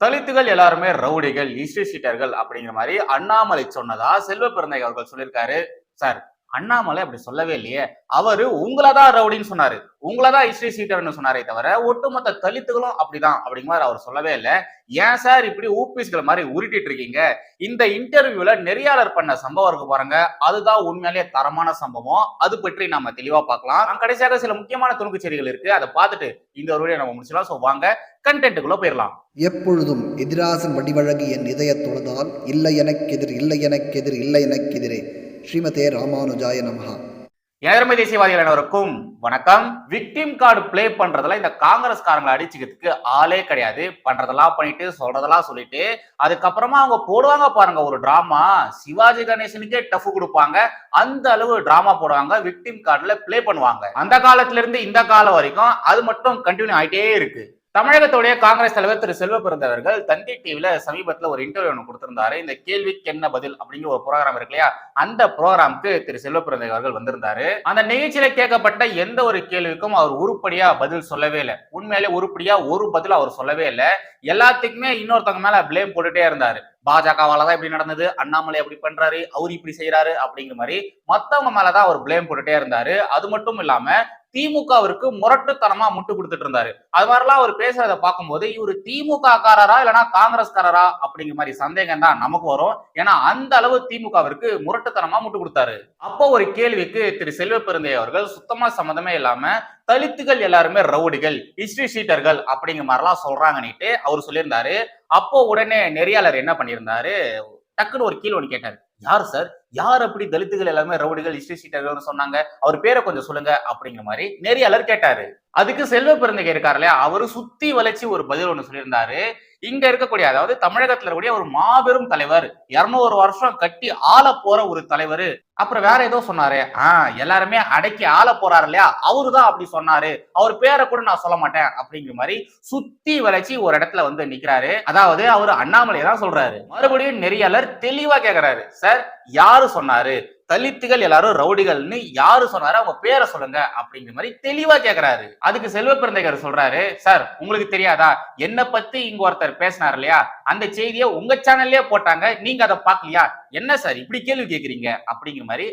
தலித்துகள் எல்லாருமே ரவுடிகள் இஸ்ரீ சீட்டர்கள் அப்படிங்கிற மாதிரி அண்ணாமலை சொன்னதா செல்வ பிறந்தை அவர்கள் சொல்லியிருக்காரு சார். அண்ணாமலை அப்படி சொல்லவே இல்லையே. அவரு உங்களதான் ரவுடின்னு சொன்னாரு. உங்களதான் ஹிஸ்டரி சீட்டர்னு சொன்னாரே தவிர ஒட்டுமொத்த தலித்துகளும் அப்படிதான் அப்படிங்கிற மாதிரி அவர் சொல்லவே இல்லை. ஏன் சார் இப்படி ஊபிஸ்கள் மாதிரி உருட்டிட்டு இருக்கீங்க? இந்த இன்டர்வியூல நெறியாளர் பண்ண சம்பவம் இருக்கு பாருங்க. அதுதான் உண்மையிலேயே தரமான சம்பவம். அது பற்றி நம்ம தெளிவா பார்க்கலாம். கடைசியாக சில முக்கியமான துணுக்கு செய்திகள் இருக்கு. அதை பார்த்துட்டு இந்த ஒரு வீடியோ நம்ம முடிச்சலாம் ஸோ வாங்க கண்டென்ட்டுக்குள்ள போயிடலாம். எப்பொழுதும் எதிராசன் வடிவழகு என் இதயத் தொழுதால் இல்லை எனக்கெதிர் இல்லை எனக்கெதிர் இல்லை எனக்கெதிரே ஸ்ரீமதே ராமானுஜாய நமஹா. எதிர்மை தேசியவாதிகள் அனைவருக்கும் வணக்கம். விக்டிம் கார்டு ப்ளே பண்றதுல இந்த காங்கிரஸ்காரங்களை அடிச்சுக்கிறதுக்கு ஆளே கிடையாது. பண்றதெல்லாம் பண்ணிட்டு சொல்றதெல்லாம் சொல்லிட்டு அதுக்கப்புறமா அவங்க போடுவாங்க பாருங்க ஒரு டிராமா சிவாஜி கணேசனுக்கே டஃப் கொடுப்பாங்க. அந்த அளவு டிராமா போடுவாங்க விக்டிம் கார்டுல ப்ளே பண்ணுவாங்க. அந்த காலத்துல இருந்து இந்த காலம் வரைக்கும் அது மட்டும் கண்டினியூ ஆயிட்டே இருக்கு. தமிழகத்துடைய காங்கிரஸ் தலைவர் திரு செல்வ பிறந்தவர்கள் தந்தி டிவில சமீபத்துல ஒரு இன்டர்வியூ ஒன்று கொடுத்திருந்தாரு. இந்த கேள்விக்கு என்ன பதில் அப்படிங்கிற ஒரு ப்ரோக்ராம் இருக்கு இல்லையா? அந்த ப்ரோக்ராம்க்கு திரு செல்வ பிறந்தவை அவர்கள் வந்திருந்தாரு. அந்த நிகழ்ச்சியில கேட்கப்பட்ட எந்த ஒரு கேள்விக்கும் அவர் உருப்படியா பதில் சொல்லவே இல்லை. உண்மையிலே உருப்படியா ஒரு பதில் அவர் சொல்லவே இல்லை. எல்லாத்துக்குமே இன்னொருத்தவங்க மேல ப்ளேம் போட்டுட்டே இருந்தாரு. பாஜகவால தான் இப்படி நடந்தது அண்ணாமலை அப்படி பண்றாரு அவர் இப்படி செய்யறாரு அப்படிங்கிற மாதிரி மத்தவங்க மேலதான் அவர் பிளேம் போட்டுட்டே இருந்தாரு. அது மட்டும் இல்லாம திமுகவிற்கு முரட்டுத்தனமா முட்டு கொடுத்துட்டு இருந்தாரு. அது மாதிரிலாம் அவர் பேசுறத பார்க்கும்போது இவர் திமுக காரரா இல்லைன்னா காங்கிரஸ்காரரா அப்படிங்கிற மாதிரி சந்தேகம் தான் நமக்கு வரும். ஏன்னா அந்த அளவு திமுகவிற்கு முரட்டுத்தனமா முட்டு கொடுத்தாரு. அப்போ ஒரு கேள்விக்கு திரு செல்வ பெருந்தை அவர்கள் சுத்தமா சம்மந்தமே இல்லாம தலித்துகள் எல்லாருமே ரவுடிகள் ஹிஸ்டரி ஷீட்டர்கள் அப்படிங்கிற மாதிரிலாம் சொல்றாங்கன்னுட்டு அவர் சொல்லியிருந்தாரு. அப்போ உடனே நெறியாளர் என்ன பண்ணியிருந்தாரு? டக்குன்னு ஒரு கீழ் ஒன்று கேட்டாரு. யார் சார்? யார் அப்படி தலித்துகள் எல்லாமே ரவுடிகள் ஹிஸ்டரி ஷீட்டர்கள்னு சொன்னாங்க? அவர் பேரை கொஞ்சம் சொல்லுங்க அப்படிங்கிற மாதிரி நெறியாளர் கேட்டாரு. அதுக்கு செல்வ பிறந்த இருக்காரு இல்லையா? அவரு சுத்தி வளைச்சு ஒரு பதில் ஒன்று சொல்லியிருந்தாரு. இங்க இருக்கக்கூடிய அதாவது தமிழகத்துல இருக்கக்கூடிய ஒரு மாபெரும் தலைவர் இருநூறு வருஷம் கட்டி ஆள போற ஒரு தலைவர். அப்புறம் வேற ஏதோ சொன்னாரு. ஆஹ் எல்லாருமே அடக்கி ஆள போறாரு இல்லையா? அவரு தான் அப்படி சொன்னாரு. அவர் பேரை கூட நான் சொல்ல மாட்டேன் அப்படிங்கிற மாதிரி சுத்தி வளைச்சி ஒரு இடத்துல வந்து நிக்கிறாரு. அதாவது அவர் அண்ணாமலை தான் சொல்றாரு. மறுபடியும் நெறியாளர் தெளிவா கேக்குறாரு. சார் யாரு சொன்னாரு? தலித்துகள் எல்லாரும் ரவுடிகள்னு யாரு சொன்னாரு அவங்க பேரை சொல்லுங்க அப்படிங்கிற மாதிரி தெளிவா கேக்குறாரு. அதுக்கு செல்வ பிறந்தகர் சொல்றாரு சார் உங்களுக்கு தெரியாதா? என்ன பத்தி இங்க ஒருத்தர் பேசினார் இல்லையா? அந்த செய்தியை உங்க சேனல்லயே போட்டாங்க. நீங்க அதை பார்க்கலையா? என்ன சார் இப்படி கேள்வி கேக்குறீங்க? அப்படிங்கிற மாதிரி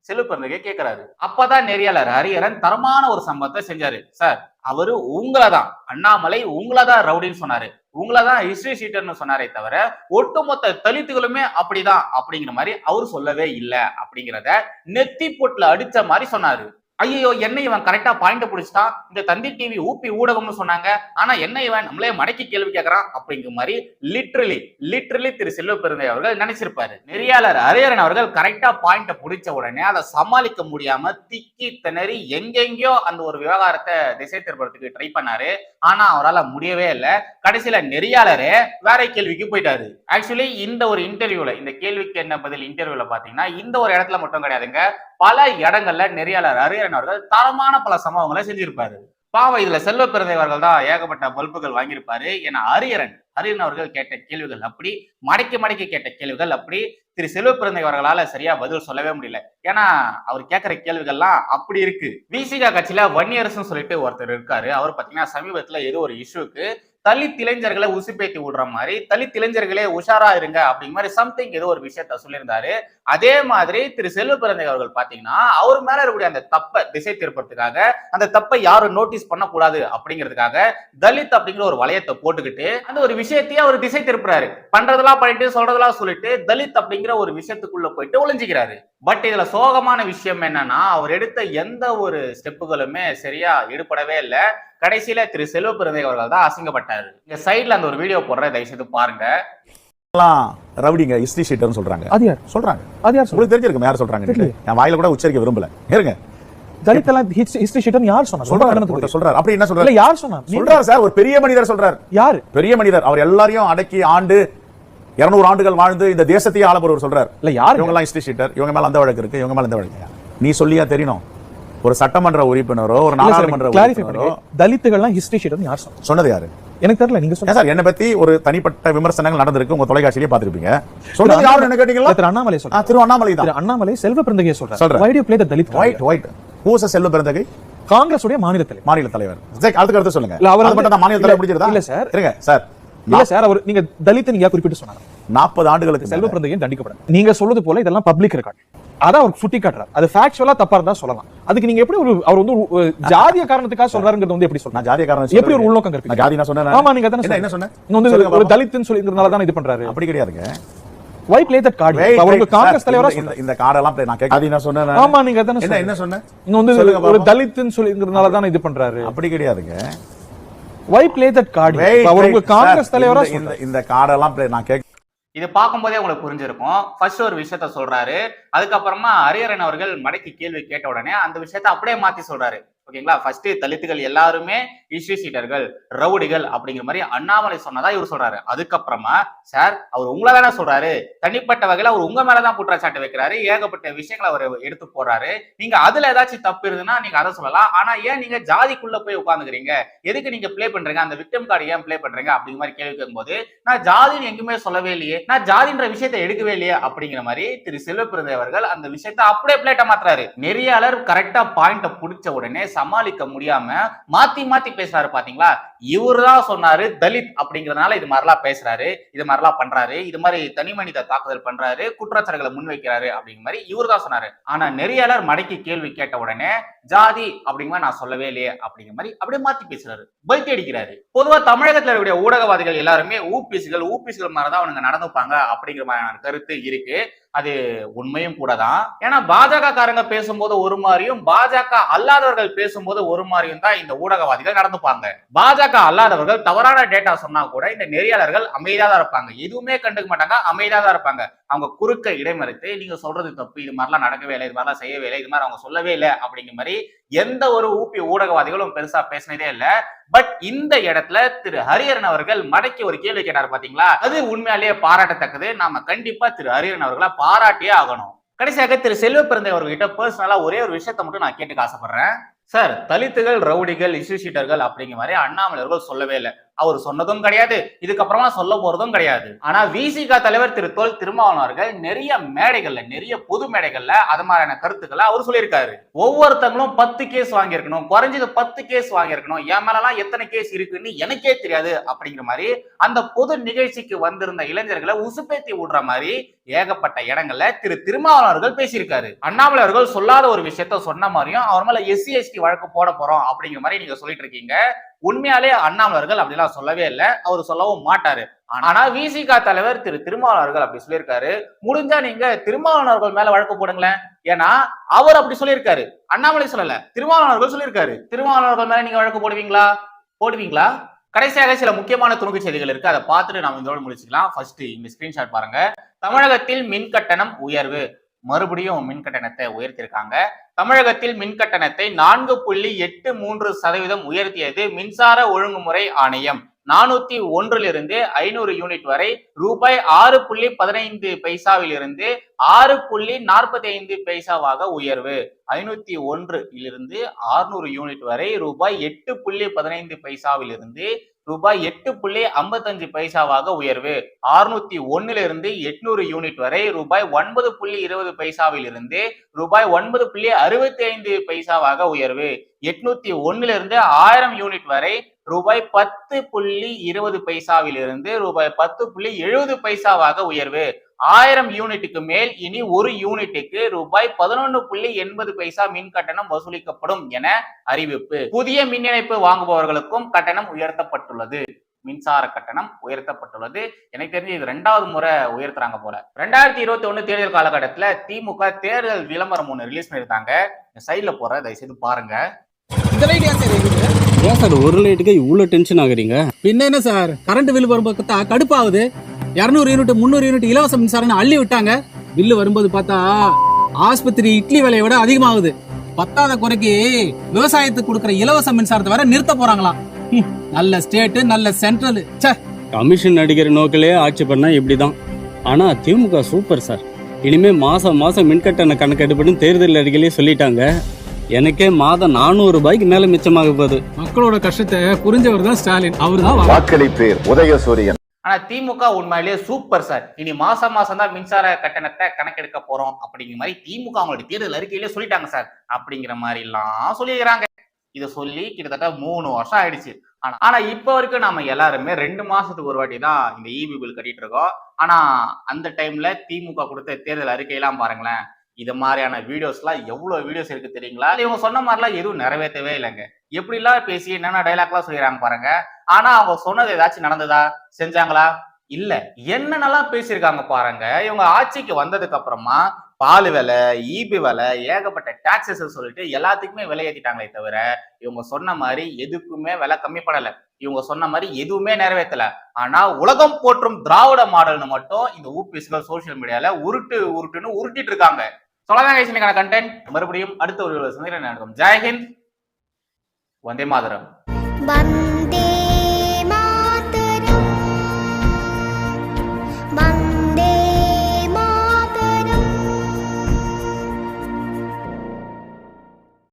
செல்வ பிறந்தகை கேக்குறாரு. அப்பதான் நெறியாளர் ஹரியரன் தரமான ஒரு சம்பவத்தை செஞ்சாரு. சார் அவரு உங்களதான். அண்ணாமலை உங்களதான் ரவுடின்னு சொன்னாரு. உங்களதான் ஹிஸ்டரி ஷீட்டர்னு சொன்னாரே தவிர ஒட்டுமொத்த தலித்துகளுமே அப்படிதான் அப்படிங்கிற மாதிரி அவர் சொல்லவே இல்லை அப்படிங்கிறத நெத்தி பொட்டில் அடிச்ச மாதிரி சொன்னாரு. ஐயோ என்ன இவன் கரெக்டா பாயிண்ட் பிடிச்சிட்டான். இந்த தந்தி டிவி ஊப்பி ஊடகம்னு சொன்னாங்க. ஆனா என்ன இவன் நம்மளே மடக்கி கேள்வி கேட்கறான் அப்படிங்கிற மாதிரி லிட்ரலி லிட்ரலி திரு செல்வ பெருந்தை அவர்கள் நினைச்சிருப்பாரு. நெறியாளர் அரியரன் அவர்கள் கரெக்டா பாயிண்ட பிடிச்ச உடனே அதை சமாளிக்க முடியாம திக்கி திணறி எங்கெங்கயோ அந்த ஒரு விவகாரத்தை திசை திருப்பறதுக்கு ட்ரை பண்ணாரு. ஆனா அவரால் முடியவே இல்லை. கடைசியில நெறியாளரே வேற கேள்விக்கு போயிட்டாரு. ஆக்சுவலி இந்த ஒரு இன்டர்வியூல இந்த கேள்விக்கு என்ன பதில் இன்டர்வியூல பாத்தீங்கன்னா இந்த ஒரு இடத்துல மட்டும் கிடையாதுங்க. பல இடங்கள்ல நெறியாளர் அரியரன் அவர்கள் தரமான பல சம்பவங்களை செஞ்சிருப்பாரு. பாவம் இதுல செல்வ பிறந்தவர்கள் தான் ஏகப்பட்ட பல்புகள் வாங்கியிருப்பாரு ஏன்னா அரியரன் அரியன் அவர்கள் கேட்ட கேள்விகள் அப்படி மடக்கி மடக்கி கேட்ட கேள்விகள் அப்படி திரு செல்வ பிறந்தவர்களால சரியா பதில் சொல்லவே முடியல. ஏன்னா அவர் கேட்கிற கேள்விகள்லாம் அப்படி இருக்கு. விசிகா கட்சியில வன்னியரசுன்னு சொல்லிட்டு ஒருத்தர் இருக்காரு. அவர் பாத்தீங்கன்னா சமீபத்துல ஏதோ ஒரு இஷ்யூக்கு தலித் இளைஞர்களை உசுப்பேத்தி விடுற மாதிரி தலித் இளைஞர்களே உஷாரா இருங்க அப்படிங்கிற மாதிரி சம்திங் ஏதோ ஒரு விஷயத்த சொல்லியிருந்தாரு. அதே மாதிரி திரு செல்வ பிறந்தை அவர்கள் பாத்தீங்கன்னா அவர் மேல இருக்கக்கூடிய அந்த தப்பை திசை திருப்பறதுக்காக அந்த தப்பை யாரும் நோட்டீஸ் பண்ணக்கூடாது அப்படிங்கிறதுக்காக தலித் அப்படிங்கிற ஒரு வளையத்தை போட்டுக்கிட்டு அந்த ஒரு விஷயத்தையே அவர் திசை திருப்புறாரு. பண்றதெல்லாம் பண்ணிட்டு சொல்றதெல்லாம் சொல்லிட்டு தலித் அப்படிங்கிற ஒரு விஷயத்துக்குள்ள போயிட்டு ஒளிஞ்சுக்கிறாரு. பட் இதுல சோகமான விஷயம் என்னன்னா அவர் எடுத்த எந்த ஒரு ஸ்டெப்புகளுமே சரியா ஈடுபடவே இல்லை. கடைசியில திரு செல்வ பிறந்தை அவர்கள் தான் அசிங்கப்பட்டாரு. இந்த சைட்ல அந்த ஒரு வீடியோ போடுற தயவு செய்து பாருங்க ரவுடிங்க ஹிஸ்டரி ஷீட்டர்னு சொல்றாங்க. அது யார்? சொல்றாங்க. அது யார் உங்களுக்கு தெரிஞ்சிருக்கும் யார் சொல்றாங்க. நான் வாயில கூட உச்சரிக்க விரும்பல. இருங்க. தலித் எல்லாம் ஹிஸ்டரி ஷீட்னு யார் சொன்னா சொல்றாரு. சொல்றாரு. அப்படி என்ன இல்ல சொல்றாரு யார் சொன்னா சொல்றாரு சார். ஒரு பெரிய மனிதர் சொல்றாரு. யாரு? பெரிய மனிதர். அவர் எல்லாரையும் அடக்கி ஆண்டு 200 ஆண்டுகள் வாழ்ந்து இந்த தேசத்தையே ஆளப்படுவர் சொல்றாரு. இல்ல யாரு இவங்க எல்லாம் ஹிஸ்டரி ஷீட்டர் இவங்க மேல அந்த வழக்கு இருக்கு இவங்க மேல இந்த வழக்கு நீ சொல்லியா தெரியணும் ஒரு சட்டமன்ற உறுப்பினரோ ஒரு நாடாளுமன்ற உறுப்பினரோ தலித்துகள்லாம் ஹிஸ்டரி ஷீட்னு யார் சொன்னா சொன்னது யாரு? எனக்கு தெரியல நீங்க சொல்லுங்க சார் என்ன பத்தி ஒரு தனிப்பட்ட விமர்சனங்கள் நடந்திருக்கு உங்க தொலைக்காட்சியிலேயே பார்த்திருப்பீங்க. சொன்னது யாருன்னு என்ன கேட்டீங்களா? திரு அண்ணாமலை சொல்றாரு. திரு அண்ணாமலை தான். அண்ணாமலை செல்வ பிறந்தகையை சொல்றாரு. why do you play the Dalit wait wait who's செல்வ பிறந்தகை? காங்கிரஸ் உடைய மாநில தலைவர். மாநில தலைவர். அதுக்கு அடுத்து சொல்லுங்க. இல்ல, அவர் மட்டும் மாநில தலைவர் முடிஞ்சிருதா? இல்ல சார். இருங்க சார். இல்ல சார் அவர் நீங்க தலித் நீங்க குறிப்பிட்டு சொன்னாங்க. நாற்பது ஆண்டுகளுக்கு செல்வ மேல. பிறந்தகையும் தண்டிக்கப்படும் நீங்க சொல்றது போல இதெல்லாம் பப்ளிக் ரெக்கார்ட் அதான் அவர் சுட்டி காட்டுறாரு அது ஃபேக்சுவலா தப்பா இருந்தா சொல்லலாம். அதுக்கு நீங்க எப்படி ஒரு அவர் வந்து ஜாதிய காரணத்துக்காக சொல்றாருங்கிறது வந்து எப்படி சொல்றாங்க? ஜாதிய காரணம் எப்படி ஒரு உள்நோக்கம்? நான் ஜாதி நான் சொன்னேன். ஆமா நீங்க அதானே என்ன என்ன சொன்னேன்? வந்து ஒரு. தலித்னு சொல்லிங்கிறதுனால தான் இது பண்றாரு? அப்படி கிடையாதுங்க. Why play that card wait, Congress தலைவரா இந்த- கார்டெல்லாம் play- நான் கேட்க நான் சொன்னேன். ஆமா நீங்க அதானே என்ன. என்ன சொன்னேன். நீங்க வந்து ஒரு. தலித்னு சொல்லிங்கிறதுனால தான் இது பண்றாரு? அப்படி கிடையாதுங்க. வை பிளே தட் கார்டு அவர் உங்க காங்கிரஸ் தலைவரா இந்த- இந்த கார்டெல்லாம் play- நான் கேட்க இது பார்க்கும்போதே உங்களுக்கு புரிஞ்சிருக்கும். ஃபர்ஸ்ட் ஒரு விஷயத்த சொல்றாரு. அதுக்கப்புறமா ஹரியரன் அவர்கள் மடக்கி கேள்வி கேட்ட உடனே அந்த விஷயத்த அப்படியே மாத்தி சொல்றாரு. ஓகேங்களா? ஃபர்ஸ்ட் தலித்துகள் எல்லாருமே இஸ்யூசீட்டர்கள் ரவுடிகள் அப்படிங்கிற மாதிரி அண்ணாமலை சொன்னதா இவர் சொல்றாரு. அதுக்கப்புறமா சார் அவர் உங்களை தானே சொல்றாரு. தனிப்பட்ட வகையில அவர் உங்க மேலதான் குற்றச்சாட்டு வைக்கிறாரு. ஏகப்பட்ட விஷயங்களை அவர் எடுத்து போறாரு. நீங்க அதுல ஏதாச்சும் தப்பு இருந்ததுன்னா நீங்க அதை சொல்லலாம். ஆனா ஏன் நீங்க ஜாதிக்குள்ள போய் உட்காந்துக்கிறீங்க எதுக்கு நீங்க பிளே பண்றீங்க? அந்த விக்டம் கார்டு ஏன் பிளே பண்றீங்க? அப்படிங்கிற மாதிரி கேள்வி கேட்கும்போது நான் ஜாதின்னு எங்குமே சொல்லவே இல்லையே. நான் ஜாதின்ற விஷயத்தை எடுக்கவே இல்லையே அப்படிங்கிற மாதிரி திரு செல்வப்பிரதை அவர்கள் அந்த விஷயத்தை அப்படியே பிளேட்டை மாத்துறாரு. நெறியாளர் கரெக்டா பாயிண்ட புடிச்ச உடனே சமாளிக்க முடியாம மாத்தி மாத்தி பேசுறாரு பாத்தீங்களா? இவருதான் சொன்னாரு தலித் அப்படிங்கறதுனால இது மாதிரிலாம் பேசுறாரு இது மாதிரிலாம் பண்றாரு இது மாதிரி தனி மனித தாக்குதல் பண்றாரு குற்றச்சாட்டுகளை முன்வைக்கிறாரு அப்படிங்கிற மாதிரி இவர் தான் சொன்னாரு. ஆனா நெறியாளர் மடக்கி கேள்வி கேட்ட உடனே ஜாதி அப்படிங்கிற நான் சொல்லவே இல்லையே அப்படிங்கிற மாதிரி அப்படியே மாத்தி பேசுறாரு. பல்ட்டி அடிக்கிறாரு. பொதுவா தமிழகத்துல இருக்கிற ஊடகவாதிகள் எல்லாருமே ஊபிசிகள் ஊபிசிகள் மாதிரிதான் அவனுங்க நடந்துப்பாங்க அப்படிங்கிற மாதிரியான கருத்து இருக்கு. அது உண்மையும் கூட தான் ஏன்னா பாஜக காரங்க பேசும்போது ஒரு மாதிரியும் பாஜக அல்லாதவர்கள் பேசும்போது ஒரு மாதிரியும் தான் இந்த ஊடகவாதிகள் நடந்துப்பாங்க. பாஜக அல்லாதவர்கள் தவறான டேட்டா சொன்னா கூட இந்த நெறியாளர்கள் அமைதியா தான் இருப்பாங்க. எதுவுமே கண்டுக்க மாட்டாங்க அமைதியா தான் இருப்பாங்க. அவங்க குறுக்க இடைமறித்து நீங்க சொல்றது தப்பு இது மாதிரிலாம் நடக்கவே இல்லை இது மாதிரிலாம் செய்யவே இல்லை இது மாதிரி அவங்க சொல்லவே இல்லை அப்படிங்கிற மாதிரி எந்த ஒரு ஊப்பி ஊடகவாதிகளும் பெருசா பேசினதே இல்ல. பட் இந்த இடத்துல திரு ஹரிஹரன் அவர்கள் மடக்கி ஒரு கேள்வி கேட்டார் பாத்தீங்களா? அது உண்மையாலேயே பாராட்டத்தக்கது. நாம கண்டிப்பா திரு ஹரிஹரன் அவர்களை பாராட்டியே ஆகணும். கடைசியாக திரு செல்வ பிறந்தை அவர்கிட்ட பர்சனலா ஒரே ஒரு விஷயத்தை மட்டும் நான் கேட்டுக்க ஆசைப்படுறேன். சார் தலித்துகள் ரவுடிகள் இஷ்யூ ஷீட்டர்கள் அப்படிங்கிற மாதிரி அண்ணாமலை அவர்கள் சொல்லவே இல்லை. அவர் சொன்னதும் கிடையாது இதுக்கப்புறமா சொல்ல போறதும் கிடையாது. ஆனா விசிக தலைவர் திரு தொல் திருமாவளவர்கள் நிறைய மேடைகள்ல நிறைய பொது மேடைகள்ல அது மாதிரியான கருத்துக்களை அவர் சொல்லியிருக்காரு. ஒவ்வொருத்தங்களும் பத்து கேஸ் வாங்கியிருக்கணும் குறைஞ்சது பத்து கேஸ் வாங்கியிருக்கணும் என் மேலாம் எத்தனை கேஸ் இருக்குன்னு எனக்கே தெரியாது அப்படிங்கிற மாதிரி அந்த பொது நிகழ்ச்சிக்கு வந்திருந்த இளைஞர்களை உசுப்பேத்தி விடுற மாதிரி ஏகப்பட்ட இடங்கள்ல திரு திருமாவளவர்கள் பேசியிருக்காரு. அண்ணாமலை அவர்கள் சொல்லாத ஒரு விஷயத்த சொன்ன மாதிரியும் அவர் மேல எஸ்சி எஸ்டி வழக்கு போட போறோம் அப்படிங்கிற மாதிரி நீங்க சொல்லிட்டு இருக்கீங்க. உண்மையாலே அண்ணாமலர்கள் அப்படிலாம் சொல்லவே இல்லை. அவர் சொல்லவும் மாட்டாரு. ஆனா விசிகா தலைவர் திரு திருமாவளவன் அப்படி சொல்லியிருக்காரு. முடிஞ்சா நீங்க திருமாவளவன் மேல வழக்கு போடுங்களேன். ஏன்னா அவர் அப்படி சொல்லியிருக்காரு. அண்ணாமலை சொல்லல திருமாவளவன் சொல்லியிருக்காரு. திருமாவளவன் மேல நீங்க வழக்கு போடுவீங்களா? போடுவீங்களா? கடைசியாக சில முக்கியமான துணுக்கு செய்திகள் இருக்கு. அதை பார்த்துட்டு நம்ம இதோட முடிச்சுக்கலாம். ஃபர்ஸ்ட் இந்த ஸ்கிரீன்ஷாட் பாருங்க. தமிழகத்தில் மின் கட்டணம் உயர்வு. மறுபடியும் மின் கட்டணத்தை உயர்த்தியிருக்காங்க. தமிழகத்தில் மின் கட்டணத்தை நான்கு புள்ளி எட்டு மூன்று சதவீதம் உயர்த்தியது மின்சார ஒழுங்குமுறை ஆணையம். நானூத்தி ஒன்றிலிருந்து ஐநூறு யூனிட் வரை ரூபாய் ஆறு புள்ளி பதினைந்து பைசாவிலிருந்து ஆறு புள்ளி நாற்பத்தி ஐந்து பைசாவாக உயர்வு. ஐநூத்தி ஒன்றிலிருந்து ஆறுநூறு யூனிட் வரை ரூபாய் எட்டு புள்ளி பதினைந்து பைசாவிலிருந்து ரூபாய் எட்டு புள்ளி ஐம்பத்தஞ்சு பைசாவாக உயர்வு. அறுநூத்தி ஒன்னிலிருந்து எட்நூறு யூனிட் வரை ரூபாய் ஒன்பது புள்ளி இருபது பைசாவிலிருந்து ரூபாய் ஒன்பது புள்ளி அறுபத்தி ஐந்து பைசாவாக உயர்வு. எட்நூத்தி ஒன்னிலிருந்து ஆயிரம் யூனிட் வரை ரூபாய் பத்து புள்ளி இருபது பைசாவிலிருந்து ரூபாய் பத்து புள்ளி எழுபது பைசாவாக உயர்வு. ஆயிரம் யூனிட்டுக்கு மேல் இனி ஒரு யூனிட்டுக்கு ரூபாய் பதினொன்னு புள்ளி எண்பது பைசா மின் கட்டணம் வசூலிக்கப்படும் என அறிவிப்பு. புதிய மின் இணைப்பு வாங்குபவர்களுக்கும் கட்டணம் உயர்த்தப்பட்டுள்ளது. மின்சார கட்டணம் உயர்த்தப்பட்டுள்ளது. எனக்கு தெரிஞ்சு இது ரெண்டாவது முறை உயர்த்துறாங்க போல. ரெண்டாயிரத்தி இருபத்தி ஒண்ணு தேர்தல் காலகட்டத்துல திமுக தேர்தல் விளம்பரம் ஒண்ணு ரிலீஸ் பண்ணிருக்காங்க சைட்ல போற தயவு செய்து பாருங்க. ஏன் சார் ஒரு லைட்டுக்கு இவ்வளோ டென்ஷன் ஆகுறீங்க? பின்ன என்ன சார்? கரண்ட் பில் வரும்போது பார்த்தா கடுப்பாகுது. இரநூறு யூனிட் முந்நூறு யூனிட் இலவச மின்சாரம் அள்ளி விட்டாங்க. பில்லு வரும்போது பார்த்தா ஆஸ்பத்திரி இட்லி விலையை விட அதிகமாகுது. பத்தாத குறைக்கு விவசாயத்துக்கு கொடுக்குற இலவச மின்சாரத்தை வர நிறுத்த போறாங்களாம். நல்ல ஸ்டேட் நல்ல சென்ட்ரல் ச்சே. கமிஷன் அடிக்கிற நோக்கிலே ஆட்சி பண்ணா இப்படிதான். ஆனா திமுக சூப்பர் சார். இனிமே மாசம் மாசம் மின்கட்டண கணக்கெடுப்புன்னு தேர்தல் அறிக்கையிலே சொல்லிட்டாங்க. எனக்கே மாதம் நானூறு ரூபாய்க்கு மேல மிச்சமாக போகுது. மக்களோட கஷ்டத்தை புரிஞ்சவர் தான் ஸ்டாலின். அவர் தான் வாக்களிப்பீர் உதயசூரியன். ஆனா திமுக உண்மையிலேயே சூப்பர் சார். இனி மாசம் மாசம் தான் மின்சார கட்டணத்தை கணக்கெடுக்க போறோம் அப்படிங்கிற மாதிரி திமுக அவங்களுடைய தேர்தல் அறிக்கையிலே சொல்லிட்டாங்க சார். அப்படிங்கிற மாதிரி எல்லாம் சொல்லிடுறாங்க இதை சொல்லி கிட்டத்தட்ட மூணு வருஷம் ஆயிடுச்சு. ஆனா ஆனா இப்ப வரைக்கும் நாம எல்லாருமே ரெண்டு மாசத்துக்கு ஒரு வாட்டி தான் இந்த இபி பில் கட்டிட்டு இருக்கோம். ஆனா அந்த டைம்ல திமுக கொடுத்த தேர்தல் அறிக்கையெல்லாம் பாருங்களேன். இது மாதிரியான வீடியோஸ்லாம் எவ்வளவு வீடியோஸ் இருக்கு தெரியுங்களா? இவங்க சொன்ன மாதிரிலாம் எதுவும் நிறைவேற்றவே இல்லைங்க. எப்படிலாம் பேசி என்னென்ன டைலாக்லாம் செய்யறாங்க பாருங்க. ஆனா அவங்க சொன்னது ஏதாச்சும் நடந்ததா? செஞ்சாங்களா? இல்ல. என்னென்னலாம் பேசியிருக்காங்க பாருங்க. இவங்க ஆட்சிக்கு வந்ததுக்கு அப்புறமா பால் விலை ஈபி விலை ஏகப்பட்ட டாக்ஸஸ் சொல்லிட்டு எல்லாத்துக்குமே விலை ஏற்றிட்டாங்களே தவிர இவங்க சொன்ன மாதிரி எதுக்குமே விலை கம்மி பண்ணலை. இவங்க சொன்ன மாதிரி எதுவுமே நிறைவேற்றல ஆனா உலகம் போற்றும் திராவிட மாடல்னு மட்டும் இந்த ஊபிஸ்கள் சோசியல் மீடியால உருட்டு உருட்டுன்னு உருட்டிட்டு இருக்காங்க. சொல்லதான் இன்னைக்கான கண்டென்ட் மறுபடியும் அடுத்த ஒரு சந்திரன் நடக்கும் ஜெயஹிந்த் வந்தே மாதரம் வந்த